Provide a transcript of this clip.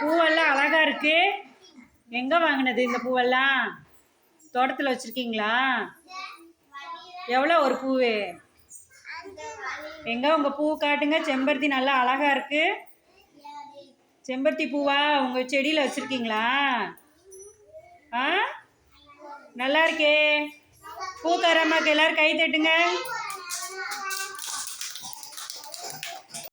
பூவெல்லாம் அழகா இருக்கு. எங்க வாங்கினது இந்த பூவெல்லாம்? தோட்டத்தில் வச்சிருக்கீங்களா? எவ்வளோ ஒரு பூவு? எங்க உங்க பூ காட்டுங்க. செம்பருத்தி நல்லா அழகா இருக்கு. செம்பருத்தி பூவா? உங்க செடியில வச்சிருக்கீங்களா? ஆ? நல்லா இருக்கே. பூக்காரம்மாக்கு எல்லாரும் கை தட்டுங்க.